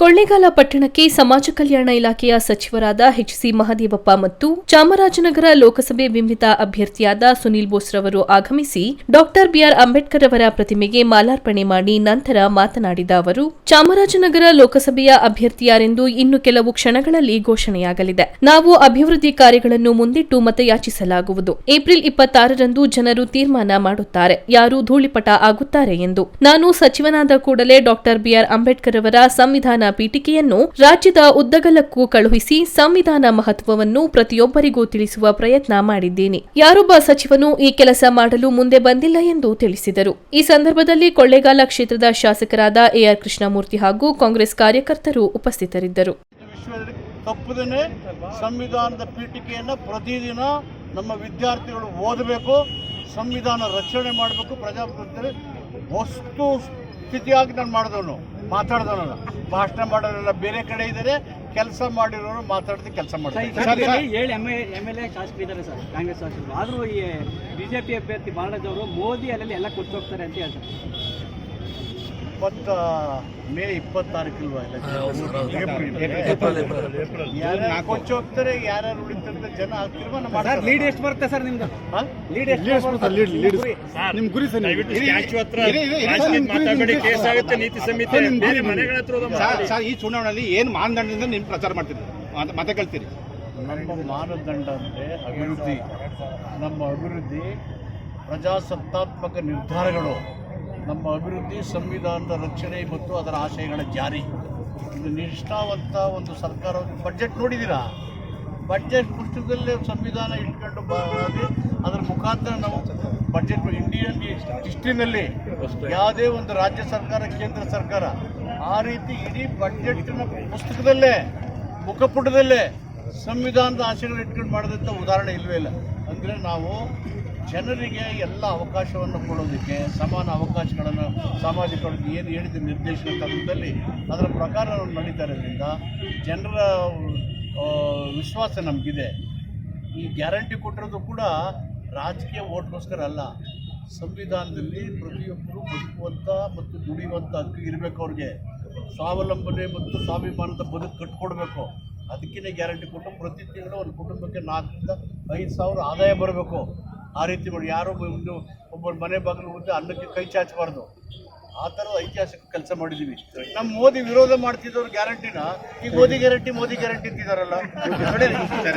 ಕೊಳ್ಳೇಗಾಲ ಪಟ್ಟಣಕ್ಕೆ ಸಮಾಜ ಕಲ್ಯಾಣ ಇಲಾಖೆಯ ಸಚಿವರಾದ ಎಚ್ ಸಿ ಮಹದೇವಪ್ಪ ಮತ್ತು ಚಾಮರಾಜನಗರ ಲೋಕಸಭೆ ಬಿಂಬಿತ ಅಭ್ಯರ್ಥಿಯಾದ ಸುನೀಲ್ ಬೋಸ್ರವರು ಆಗಮಿಸಿ ಡಾಕ್ಟರ್ ಬಿಆರ್ ಅಂಬೇಡ್ಕರ್ ಅವರ ಪ್ರತಿಮೆಗೆ ಮಾಲಾರ್ಪಣೆ ಮಾಡಿ ನಂತರ ಮಾತನಾಡಿದ ಅವರು, ಚಾಮರಾಜನಗರ ಲೋಕಸಭೆಯ ಅಭ್ಯರ್ಥಿಯಾರೆಂದು ಇನ್ನು ಕೆಲವು ಕ್ಷಣಗಳಲ್ಲಿ ಘೋಷಣೆಯಾಗಲಿದೆ. ನಾವು ಅಭಿವೃದ್ಧಿ ಕಾರ್ಯಗಳನ್ನು ಮುಂದಿಟ್ಟು ಮತಯಾಚಿಸಲಾಗುವುದು. ಏಪ್ರಿಲ್ ಇಪ್ಪತ್ತಾರರಂದು ಜನರು ತೀರ್ಮಾನ ಮಾಡುತ್ತಾರೆ. ಯಾರು ಧೂಳಿಪಟ ಆಗುತ್ತಾರೆ ಎಂದು. ನಾನು ಸಚಿವನಾದ ಕೂಡಲೇ ಡಾಕ್ಟರ್ ಬಿಆರ್ ಅಂಬೇಡ್ಕರ್ ಅವರ ಸಂವಿಧಾನ ಪೀಠಿಕೆಯನ್ನು ರಾಜ್ಯದ ಉದ್ದಗಲಕ್ಕೂ ಕಳುಹಿಸಿ ಸಂವಿಧಾನ ಮಹತ್ವವನ್ನು ಪ್ರತಿಯೊಬ್ಬರಿಗೂ ತಿಳಿಸುವ ಪ್ರಯತ್ನ ಮಾಡಿದ್ದೇನೆ. ಯಾರೊಬ್ಬ ಸಚಿವನು ಈ ಕೆಲಸ ಮಾಡಲು ಮುಂದೆ ಬಂದಿಲ್ಲ ಎಂದು ತಿಳಿಸಿದರು. ಈ ಸಂದರ್ಭದಲ್ಲಿ ಕೊಳ್ಳೇಗಾಲ ಕ್ಷೇತ್ರದ ಶಾಸಕರಾದ ಎಆರ್ ಕೃಷ್ಣಮೂರ್ತಿ ಹಾಗೂ ಕಾಂಗ್ರೆಸ್ ಕಾರ್ಯಕರ್ತರು ಉಪಸ್ಥಿತರಿದ್ದರು. ತಪ್ಪದೇ ಸಂವಿಧಾನದ ಪೀಠಿಕೆಯನ್ನು ಪ್ರತಿದಿನ ನಮ್ಮ ವಿದ್ಯಾರ್ಥಿಗಳು ಓದಬೇಕು, ಸಂವಿಧಾನ ರಕ್ಷಣೆ ಮಾಡಬೇಕು ಪ್ರಜಾಪ್ರಭುತ್ವ ವಸ್ತು ಸ್ಥಿತಿಯಾಗಿ ನಾನು ಮಾಡಿದವನು ಮಾತಾಡ್ದವನಲ್ಲ. ಭಾಷಣ ಮಾಡೋರೆಲ್ಲ ಬೇರೆ ಕಡೆ ಇದ್ದಾರೆ ಕೆಲಸ ಮಾಡಿರೋರು ಮಾತಾಡದೆ ಕೆಲಸ ಮಾಡ್ತಾರೆ. ಏಳು ಎಂ ಎಂ ಎಲ್ ಎ ಶಾಸಕರಿದ್ದಾರೆ ಸರ್ ಕಾಂಗ್ರೆಸ್ ಶಾಸಕರು. ಆದರೂ ಈ ಬಿಜೆಪಿ ಅಭ್ಯರ್ಥಿ ಬಾಲರಾಜ್ ಅವರು ಮೋದಿ ಅಲ್ಲಲ್ಲಿ ಎಲ್ಲ ಕೊಟ್ಟೋಗ್ತಾರೆ ಅಂತ ಹೇಳ್ತಾರೆ. ಇಪ್ಪತ್ತ ಮೇ ಇಪ್ಪತ್ತಾರಕ್ಕಿಲ್ವಾ ಯಾರು ಕೊಚ್ಚಿ ಹೋಗ್ತಾರೆ ಯಾರ್ಯಾರು ಉಳಿತಾರೆ ಜನ ತೀರ್ಮಾನ ಸರ್ ಮಾಡ್ತಾರೆ ಲೀಡ್ ಎಷ್ಟು ಬರುತ್ತೆ ಸರ್ ನಿಮ್ದು? ಹಾ? ಲೀಡ್ ಎಷ್ಟು ಬರುತ್ತೆ? ನಿಮ್ ಗುರಿ. ಕೇಸ್ ಆಗುತ್ತೆ ನೀತಿ ಸಂಹಿತೆ ಸರ್, ಬೇರೆ. ಮನೆಗಳ ಹತ್ರ ಈ ಚುನಾವಣೆಯಲ್ಲಿ ಏನ್ ಮಾನದಂಡದಿಂದ ನೀವು ಪ್ರಚಾರ ಮಾಡ್ತೀರಿ ಮತ- ಕೇಳ್ತೀರಿ ನಮ್ಮ ಮಾನದಂಡ ಅಂದ್ರೆ ಅಭಿವೃದ್ಧಿ. ನಮ್ಮ ಅಭಿವೃದ್ಧಿ ಪ್ರಜಾಸತ್ತಾತ್ಮಕ ನಿರ್ಧಾರಗಳು. ನಮ್ಮ ಅಭಿವೃದ್ಧಿ, ಸಂವಿಧಾನದ ರಕ್ಷಣೆ ಮತ್ತು ಅದರ ಆಶಯಗಳ ಜಾರಿ. ಇದು ನಿಷ್ಠಾವಂತ ಒಂದು ಸರ್ಕಾರ. ಬಜೆಟ್ ನೋಡಿದ್ದೀರಾ? ಬಜೆಟ್ ಪುಸ್ತಕದಲ್ಲೇ ಸಂವಿಧಾನ ಇಟ್ಕೊಂಡು ಅದರ ಮುಖಾಂತರ ನಾವು ಬಜೆಟ್ ಇಂಡಿಯನ್ ಹಿಸ್ಟ್ರಿನಲ್ಲಿ ಯಾವುದೇ ಒಂದು ರಾಜ್ಯ ಸರ್ಕಾರ, ಕೇಂದ್ರ ಸರ್ಕಾರ ಆ ರೀತಿ ಇಡೀ ಬಡ್ಜೆಟ್ನ ಪುಸ್ತಕದಲ್ಲೇ, ಮುಖಪುಟದಲ್ಲೇ ಸಂವಿಧಾನದ ಆಶಯಗಳು ಇಟ್ಕೊಂಡು ಮಾಡಿದಂಥ ಉದಾಹರಣೆ ಇಲ್ಲವೇ ಇಲ್ಲ. ಅಂದರೆ ನಾವು ಜನರಿಗೆ ಎಲ್ಲ ಅವಕಾಶವನ್ನು ಕೊಡೋದಕ್ಕೆ ಸಮಾನ ಅವಕಾಶಗಳನ್ನು ಸಾಮಾಜಿಕ ಏನು ಹೇಳಿದ ನಿರ್ದೇಶನ ತತ್ವದಲ್ಲಿ ಅದರ ಪ್ರಕಾರ ನಾವು ನಡೀತಾ ಇರೋದ್ರಿಂದ ಜನರ ವಿಶ್ವಾಸ ನಮಗಿದೆ. ಈ ಗ್ಯಾರಂಟಿ ಕೊಟ್ಟಿರೋದು ಕೂಡ ರಾಜಕೀಯ ಓಟ್ಗೋಸ್ಕರ ಅಲ್ಲ. ಸಂವಿಧಾನದಲ್ಲಿ ಪ್ರತಿಯೊಬ್ಬರು ಬದುಕುವಂಥ ಮತ್ತು ದುಡಿಯುವಂಥ ಹಕ್ಕು ಇರಬೇಕು ಅವ್ರಿಗೆ. ಸ್ವಾವಲಂಬನೆ ಮತ್ತು ಸ್ವಾಭಿಮಾನದ ಬದುಕು ಕಟ್ಕೊಡ್ಬೇಕು. ಅದಕ್ಕೇ ಗ್ಯಾರಂಟಿ ಕೊಟ್ಟು ಪ್ರತಿ ತಿಂಗಳು ಒಂದು ಕುಟುಂಬಕ್ಕೆ ನಾಲ್ಕರಿಂದ ಐದು ಸಾವಿರ ಆದಾಯ ಬರಬೇಕು. ಆ ರೀತಿ ಮಾಡಿ ಯಾರೋ ಒಂದು ಒಬ್ಬರು ಮನೆ ಬಾಗಿಲು ಮುಂದೆ ಅನ್ನಕ್ಕೆ ಕೈ ಚಾಚಬಾರ್ದು. ಆ ಐತಿಹಾಸಿಕ ಕೆಲಸ ಮಾಡಿದ್ದೀವಿ ನಮ್ಮ ಮೋದಿ ವಿರೋಧ ಮಾಡ್ತಿದ್ದವ್ರ ಗ್ಯಾರಂಟಿನ? ಈಗ ಮೋದಿ ಗ್ಯಾರಂಟಿ ಮೋದಿ ಗ್ಯಾರಂಟಿ ಅಂತಿದಾರಲ್ಲ?